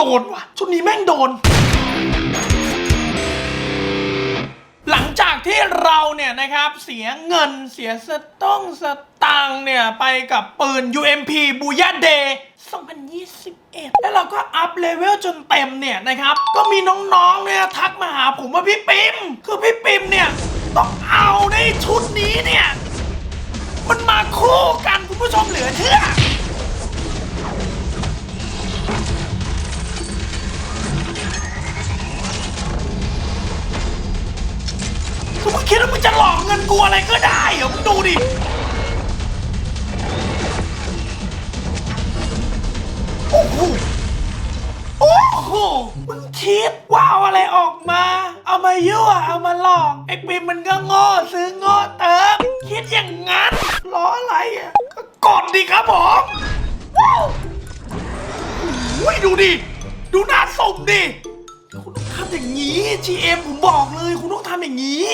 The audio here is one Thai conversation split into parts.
โดนว่ะ ชุดนี้แม่งโดน หลังจากที่เราเนี่ยนะครับเสียเงินเสียสต้องสตังค์เนี่ย ไปกับปืน UMP b o o y a Day 2021 แล้วเราก็อัพเลเวลจนเต็มเนี่ยนะครับ ก็มีน้องๆเนี่ยทักมาหาผมว่าพี่ปิมคือพี่ปิมเนี่ย ต้องเอาในชุดนี้เนี่ย มันมาคู่กันคุณผู้ชมเหลือเชื่อ คิดว่ามึงจะหลอกเงินกูอะไรก็ได้เหรอมึงดูดิ โอ้โห โอ้โห มึงคิดว่าเอาอะไรออกมา เอามายั่ว เอามาหลอก ไอ้ปิมมันก็โง่ซื้อโง่เติม คิดอย่างงั้นล้ออะไรอะ ก็กดดิครับผมว้าวโอ้ยดูดิ ดูหน้าสมดิ อย่างนี้ GM ผมบอกเลยคุณต้องทำอย่างนี้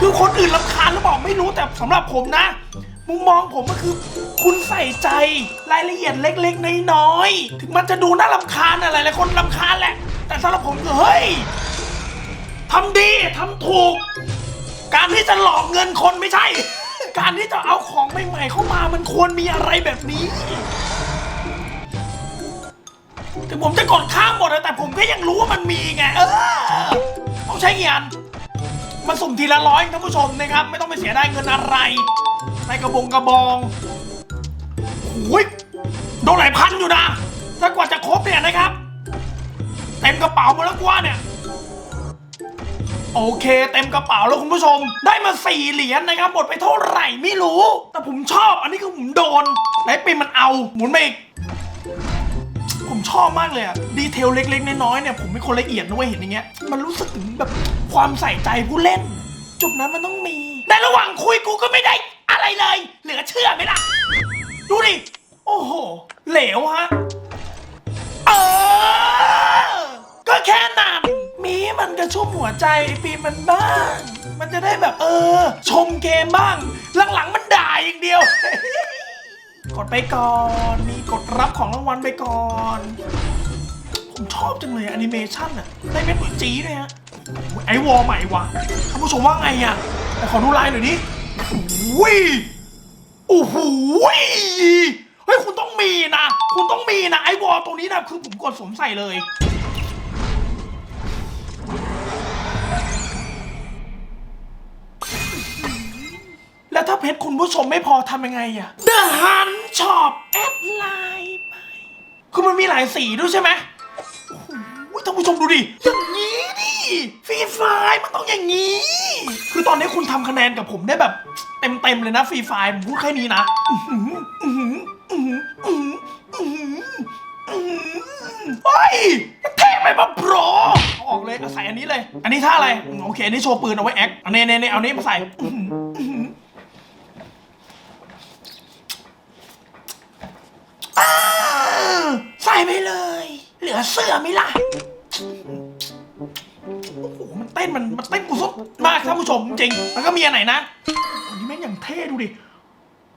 คือคนอื่นรำคาญหรือเปล่าไม่รู้แต่สำหรับผมนะ มุมมองผมก็คือ คุณใส่ใจรายละเอียดเล็กๆน้อยๆถึงมันจะดูน่ารำคาญอะไรหลายคนรำคาญแหละ แต่สำหรับผมคือเฮ้ยทำดีทำถูก การที่จะหลอกเงินคนไม่ใช่ การที่จะเอาของใหม่ๆเข้ามามันควรมีอะไรแบบนี้ ถึงผมจะกดข้ามหมดอะแต่ผมก็ยังรู้ว่ามันมีไง เออต้องใช้กี่อันมันสุ่มทีละร้อยท่านผู้ชมนะครับ ไม่ต้องไปเสียได้เงินอะไร ในกระบงกระบองโอ้ยโดนหลายพันอยู่นะ ถ้ากว่าจะครบเนี่ยนะครับ เต็มกระเป๋ามดแล้วกว่าเนี่ย โอเค เต็มกระเป๋าแล้วคุณผู้ชม ได้มาสี่เหรียญนะครับ หมดไปเท่าไหร่ไม่รู้ แต่ผมชอบ อันนี้คือผมโดนไอ้ปิมมันเอา หมุนไปอีก ชอบมากเลยอะดีเทลเล็ก ๆ น้อยๆเนี่ยผมเป็นคนละเอียดนะเว้ยเห็นอย่างเงี้ยมันรู้สึกถึงแบบความใส่ใจผู้เล่น จุดนั้นมันต้องมีในระหว่างคุยกูก็ไม่ได้อะไรเลย เหลือเชื่อไหมล่ะ ดูดิ โอ้โห เหลวฮะ เออ ก็แค่นั้นมีมันกระชุ่มหัวใจไอ้ปีมันบ้าง มันจะได้แบบเออ ชมเกมบ้าง หลังๆมันด่าอย่างเดียว กดไปก่อนมีกดรับของรางวัลไปก่อน ผมชอบจังเลยแอนิเมชันอะได้เป็นปืนจีด้วยฮะไอวอลใหม่วะท่านผู้ชมว่าไงอะแต่ขอดูลายหน่อยดิโอ้โหยโอ้โหเฮ้ยคุณต้องมีนะ คุณต้องมีนะไอวอลตรงนี้นะคือผมกดสวมใส่เลย เพชรคุณผู้ชมไม่พอทำยังไงอะ The Hunt Shop แอดไลน์ไป คือมันมีหลายสีด้วยใช่ไหมโอ้โหท่านผู้ชมดูดิ อย่างนี้ดิฟรีไฟมันต้องอย่างนี้ คือตอนนี้คุณทำคะแนนกับผมได้แบบ เต็มๆเลยนะฟรีไฟผมพูดแค่นี้นะอื้อหืออื้อหืออื้อหืออื้อหืออื้อหืออื้อหือเฮ้ยมันเท่ไปปะโปรเอาออกเลยเอาใส่อันนี้เลย อันนี้ท่าอะไรอืมโอเคอันนี้โชว์ปืนเอาไว้แอคอันนี้เนี่ยเอานี้มาใส่อื้อหืออื้อหือ อ่า ไปเลย เหลือเสื้อไหมล่ะโอ้โหมันเต้นมันมันเต้นกูสุดมากท่านผู้ชมจริงแล้วก็มีอันไหนนะอันนี้แม่งอย่างเท่ดูดิ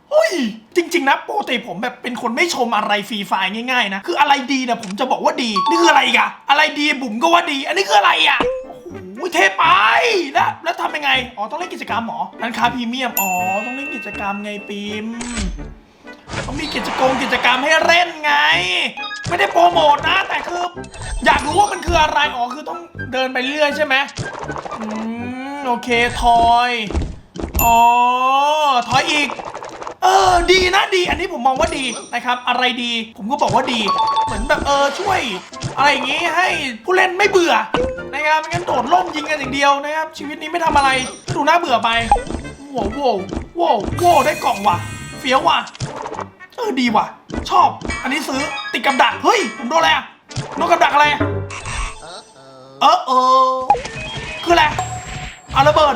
เฮ้ยจริง ๆ นะปกติผมแบบเป็นคนไม่ชมอะไรฟรีไฟง่ายๆนะ คืออะไรดีนี่ยผมจะบอกว่าดีนี่คืออะไรอีกอะอะไรดีบุ๋มก็ว่าดี อันนี้คืออะไรอะโอ้โหเท่ไปแล้วแล้วทำยังไงอ๋อต้องเล่นกิจกรรมหรอร้านค้าพรีเมียมอ๋อต้องเล่นกิจกรรมไงปิมเขามีกิจกรรมกิจกรรมให้เล่นไง ไม่ได้โปรโมทนะ แต่คือ อยากรู้ว่ามันคืออะไรอ๋อคือต้องเดินไปเรื่อยใช่ไหมอืมโอเคทอยอ๋อทอยอีก เออดีนะดี อันนี้ผมมองว่าดีนะครับ อะไรดี ผมก็บอกว่าดี เหมือนแบบเออช่วย อะไรอย่างงี้ให้ผู้เล่นไม่เบื่อนะครับไม่งั้นโดดล่มยิงกันอย่างเดียวนะครับ ชีวิตนี้ไม่ทำอะไรดูน่าเบื่อไปโว้าวว้าวว้าวว้าวได้กล่องว่ะ เฟี้ยวว่ะ เออดีว่ะ ชอบ อันนี้ซื้อติดกับดัก เฮ้ย ผมโดนอะไรอะโดนกับดักอะไร เออเออคืออะไรเอาระเบิด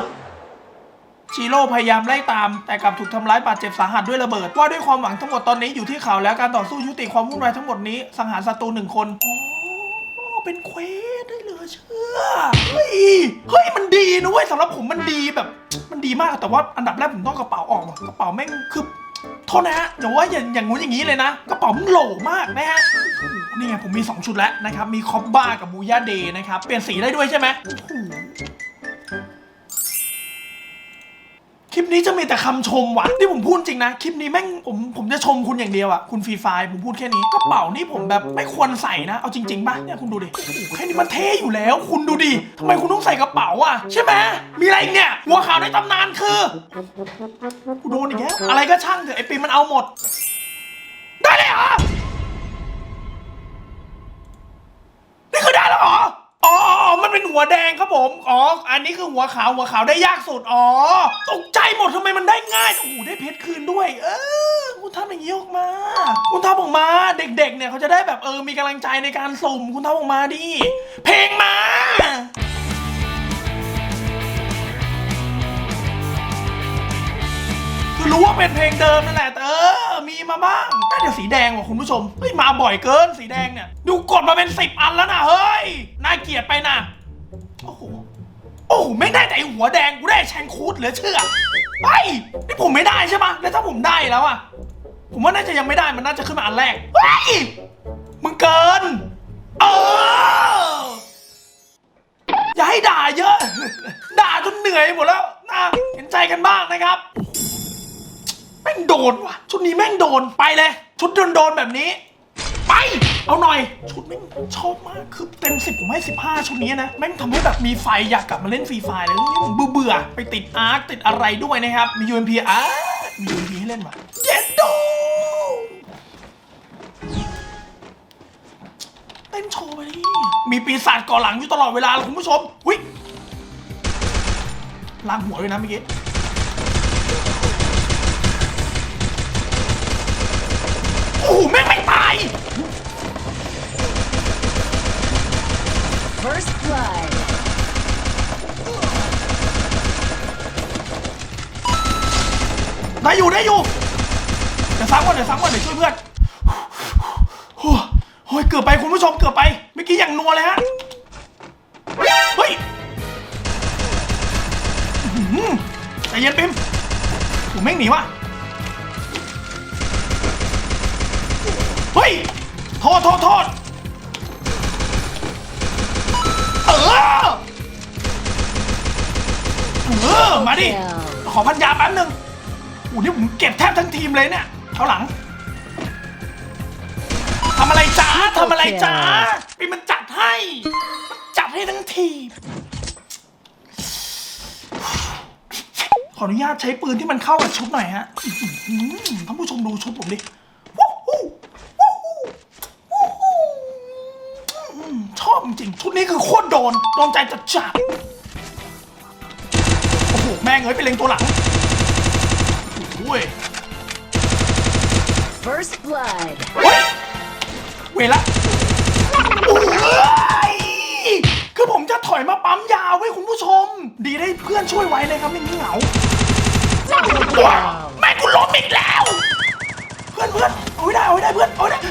ชีโร่พยายามไล่ตาม แต่กลับถูกทำร้ายบาดเจ็บสาหัสด้วยระเบิด ว่าด้วยความหวังทั้งหมดตอนนี้อยู่ที่เขาแล้วการต่อสู้ยุติความวุ่นวายทั้งหมดนี้ สังหารศัตรูหนึ่งคนอ๋อเป็นเควสได้เหลือเชื่อ เฮ้ย เฮ้ย มันดีนะเว้ยสำหรับผมมันดีแบบ มันดีมากแต่ว่าอันดับแรกผมต้องกระเป๋าออกว่ะกระเป๋าแม่งคือ โทษนะฮะเดี๋ยวว่าอย่างอย่างงู้นอย่างนี้เลยนะกระเป๋ามันโหลมากนะฮะนี่ไงผมมี 2 ชุดแล้วนะครับ มีคอปบ้ากับบูย่าเดย์นะครับ เปลี่ยนสีได้ด้วยใช่ไหมโอ้โห คลิปนี้จะมีแต่คำชมว่ะนี่ผมพูดจริงนะ คลิปนี้แม่งผมผมจะชมคุณอย่างเดียวอะคุณฟรีไฟร์ผมพูดแค่นี้กระเป๋านี่ผมแบบไม่ควรใส่นะ เอาจริงๆป่ะเนี่ยคุณดูดิโอ้โหแค่นี้มันเท่อยู่แล้ว คุณดูดิทำไมคุณต้องใส่กระเป๋าอะใช่ไหมมีอะไรอีกเนี่ยหัวขาวในตำนานคือกูโดนอีกแล้วอะไรก็ช่างเถอะไอปิมมันเอาหมด ได้เลยเหรอ หัวแดงครับผม อ๋อ อันนี้คือหัวขาว หัวขาวได้ยากสุด อ๋อ ตกใจหมดทำไมมันได้ง่าย โอ้โห ได้เพชรคืนด้วย เออคุณทำอย่างนี้ออกมา คุณทำออกมา เด็กๆ เนี่ยเขาจะได้แบบเออ มีกำลังใจในการสุ่ม คุณทำออกมาดิ เพลงมาคือรู้ว่าเป็นเพลงเดิมนั่นแหละแต่เออ มีมาบ้างแต่เดี๋ยวสีแดงว่ะคุณผู้ชม เฮ้ย มาบ่อยเกินสีแดงเนี่ย ดูกดมาเป็นสิบอันแล้วนะเฮ้ย น่าเกลียดไปนะ โอ้โห โอ้โหไม่ได้แต่ไอ้หัวแดงกูได้แชงคูดเหลือเชื่อไอ้ยนี่ผมไม่ได้ใช่ปะแล้วถ้าผมได้แล้วอะผมว่าน่าจะยังไม่ได้มันน่าจะขึ้นมาอันแรกเฮ้ยมึงเกิน เออ อย่าให้ด่าเยอะ ด่าจนเหนื่อยหมดแล้วนะเห็นใจกันบ้างนะครับ แม่งโดนว่ะ ชุดนี้แม่งโดนไปเลย ชุดโดนโดนๆแบบนี้ เอาหน่อย ชุดแม่งชอบมาก คือเต็มสิบผมให้สิบห้าชุดนี้นะ แม่งทำให้แบบมีไฟอยากกลับมาเล่นฟรีไฟเลยนี่ผมเบื่อไปติดอาร์คติดอะไรด้วยนะครับ มี UMP อะมี UMP ให้เล่นว่ะเย็ดโดเต้นโชว์ไปดิมีปีศาจก่อหลังอยู่ตลอดเวลาเลยคุณผู้ชมวิล้างหัวด้วยนะเมื่อกี้โอ้โหแม่งไม่ตาย First blood. ได้อยู่ได้อยู่เดี๋ยวซ้ำก่อนเดี๋ยวซ้ำก่อนเดี๋ยวช่วยเพื่อนโอ้โหเกือบไปคุณผู้ชมเกือบไปเมื่อกี้อย่างนัวเลยฮะ เฮ้ยอื้อหือใจเย็นปิมถูแม่งหนีวะเฮ้ย โทษโทษโทษ เออมาดิ ขอพันยาแป๊บนึงโอ้นี่ผมเก็บแทบทั้งทีมเลยเนี่ยเท่าหลังทำอะไรจ้าทำอะไรจ้าปีมันจัดให้มันจัดให้ทั้งทีมขออนุญาตใช้ปืนที่มันเข้ากับชุดหน่อยฮะอื้อหือท่านผู้ชมดูชุดผมดิวู้ฮู้วู้ฮู้วู้ฮู้อืมชอบจริงๆชุดนี้คือโคตรโดน โดนใจจัดจัดโอ้โห แม่งเอ้ยไปเล็งตัวหลังโอ้ย First blood. เฮ้ยเวละโอ้ยคือผมจะถอยมาปั๊มยาไว้ยคุณผู้ชม ดีได้เพื่อนช่วยไว้เลยครับไม่งี้เหงา Double ว้าว kill. แม่งกูล้มอีกแล้ว เพื่อนเพื่อนเอาไว้ได้เอาไว้ได้เพื่อนเอาไว้ได้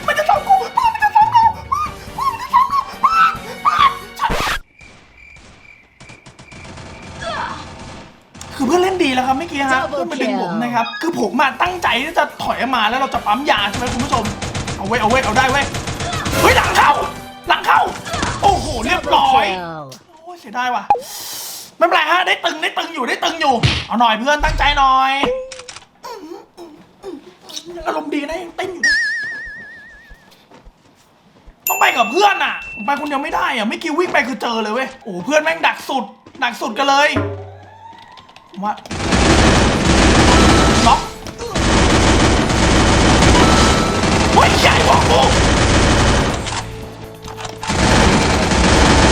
ครับ คือผมมาตั้งใจที่จะถอยมาแล้วเราจะปั๊มยาใช่ไหมคุณผู้ชม เอาไว้เอาไว้เอาได้เว้ย เฮ้ยหลังเข้า หลังเข้า โอ้โหเรียบร้อย โอ้ยเสียดายว่ะ ไม่เป็นไรฮะได้ตึงได้ตึงอยู่ได้ตึงอยู่ เอาหน่อยเพื่อนตั้งใจหน่อยอารมณ์ดีนะยังเต้นอยู่ ต้องไปกับเพื่อนอะผมไปคนเดียวไม่ได้อะไม่กี้วิ่งไปคือเจอเลยเว้ย โอ้เพื่อนแม่งดักสุด ดักสุดกันเลยผมว่า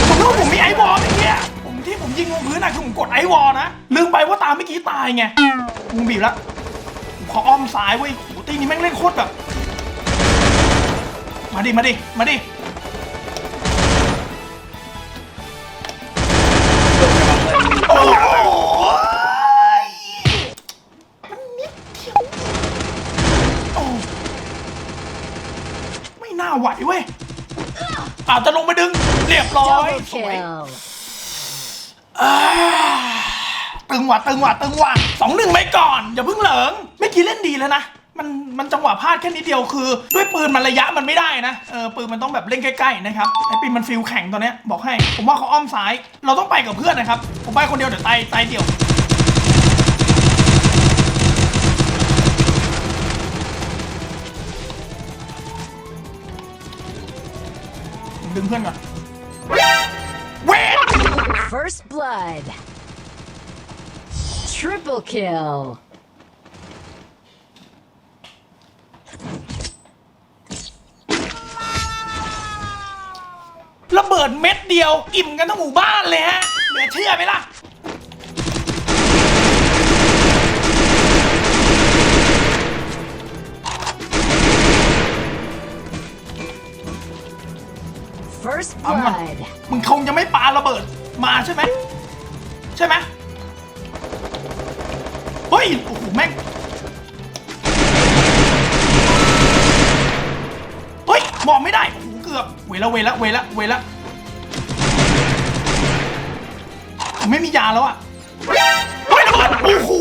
ผมรู้ผมมีไอวอลอย่างเงี้ยผมที่ผมยิงลงพื้นอะคือผมกดไอวอลนะ ลืมไปว่าตามเมื่อกี้ตายไงมึงบีบแล้วผมขออ้อมซ้ายเว้ยโอ้โหตีนี้แม่งเล่นโคตรแบบ มาดิ มาดิ มาดิ น่าไหวเว้ยอาจจะลงมาดึง เรียบร้อย Double สวย kill. อ่าตึงว่ะตึงว่ะตึงว่ะสองหนึ่งไปก่อน อย่าเพิ่งเหลิงเมื่อกี้เล่นดีแล้วนะมันมันจังหวะพลาดแค่นิดเดียวคือ ด้วยปืนมันระยะมันไม่ได้นะเออปืนมันต้องแบบเล่นใกล้ๆนะครับไอปืนมันฟิลแข็งตอนเนี้ยบอกให้ ผมว่าเขาอ้อมซ้าย เราต้องไปกับเพื่อนนะครับ ผมไปคนเดียวเดี๋ยวตายตายเดี่ยว ดึงเพื่อนก่อนเวท First blood. Triple kill. ระเบิดเม็ดเดียว อิ่มกันทั้งหมู่บ้านเลยฮะเหลือเชื่อไหมล่ะ First เอาก่อน blood. มึงคงจะไม่ปาระเบิดมาใช่ไหมใช่ไหมเฮ้ยโอ้โหแม่งเฮ้ยมองไม่ได้โอ้โหเกือบเวละเวละเวละเวละผมไม่มียาแล้วอะเฮ้ยระเบิดโอ้โห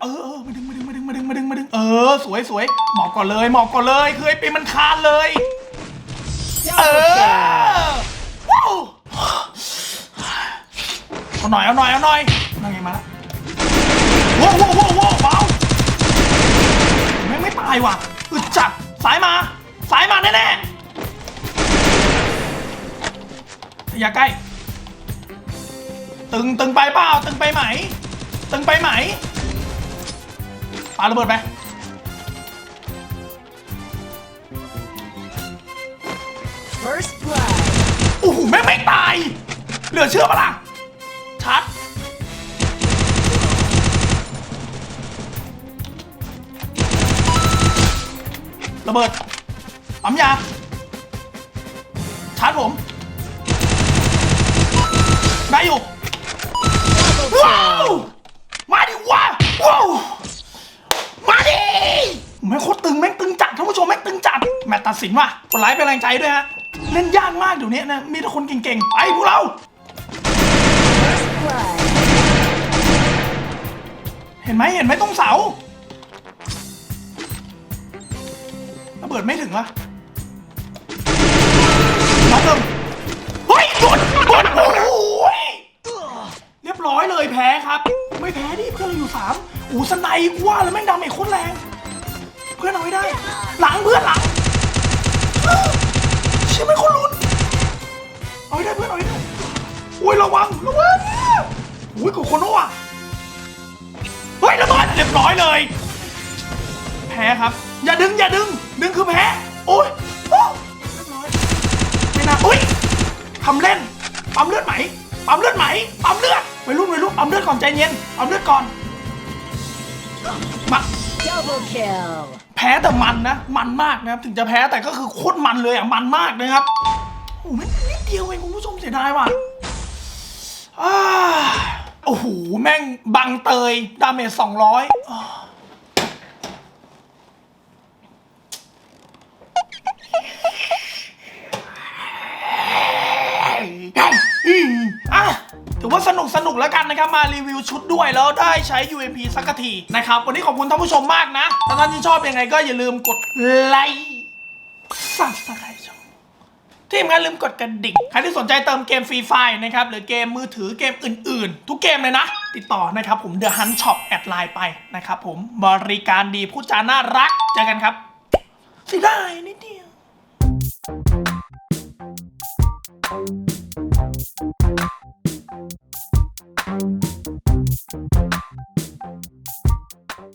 เออเออมาดึงมาดึงมาดึงมาดึงมาดึงมาดึงเออสวยสวยหมอบก่อนเลยหมอบก่อนเลยคือไอ้ปีมันคานเลย เออว้าวเอาหน่อยเอาหน่อยเอาหน่อยนั่งไงมาละว้าวว้าวว้าวว้าวว้าแม่งไม่ตายว่ะอึดจัดสายมา สายมาแน่ๆอย่าใกล้ ตึงตึงไปเปล่าตึงไปไหม ตึงไปไหมปาระเบิดไป First blood. โอ้โหแม่งไม่ตาย เหลือเชื่อปะล่ะ ชัด ระเบิดปั๊มยาชาร์จผม ได้อยู่ ว้าว มาดิว้าวว้าวมาดิแม่งโคตรตึง แม่งตึงจัดท่านผู้ชม แม่งตึงจัด แมตช์ตัดสินว่ะกดไลค์เป็นแรงใจด้วยฮะ เล่นยากมากเดี๋ยวนี้นะ มีแต่คนเก่งๆ ไปพวกเรา เห็นไหมเห็นไหมตรงเสาระเบิดไม่ถึงวะน็อกหนึ่งเฮ้ยหลุดหลุดโอ้โหเรียบร้อยเลยแพ้ครับ ไม่แพ้ดิเพื่อนเราอยู่สามอ้สไนด์กูว่าแล้วแม่งดาเมจโคตรแรง เพื่อนเอาไว้ได้ หลังเพื่อนหลัง ชื่ไหมคนลุ้นเอาไว้ได้เพื่อนเอาไว้ได้โอ้ยระวังระวังโอ้ยกูโคโน่อะเฮ้ยระเบิดเรียบร้อยเลย แพ้ครับ อย่าดึงอย่าดึง ดึงคือแพ้โอ้ยโอ้เรียบร้อยไม่น่าอุ้ยทำเล่นปั๊มเลือดไหมปั๊มเลือดไหมปั๊มเลือดไปรุ่นไปรุ่นปั๊มเลือดก่อนใจเย็นปั๊มเลือดก่อน Double kill. แพ้แต่มันนะ มันมากนะครับ ถึงจะแพ้แต่ก็คือโคตรมันเลยอะ มันมากนะครับ โอ้โหไม่นิดเดียวเองคุณผู้ชมเสียดายว่ะอ้าโอ้โห แม่งบังเตย ดาเมจสองร้อยอะ ถือว่าสนุกสนุกแล้วกันนะครับ มารีวิวชุดด้วยแล้วได้ใช้ UMP สักทีนะครับ วันนี้ขอบคุณท่านผู้ชมมากนะถ้าท่านที่ชอบยังไงก็อย่าลืมกดไลค์สับสไครต์ช่องทีมงานลืมกดกระดิ่งใครที่สนใจเติมเกมฟรีไฟนะครับ หรือเกมมือถือเกมอื่นๆ ทุกเกมเลยนะ ติดต่อนะครับผม The Hunt Shop แอดไลน์ไปนะครับผมบริการดีพูดจาน่ารักเจอกันครับสิได้นิดเดียว Thank you. you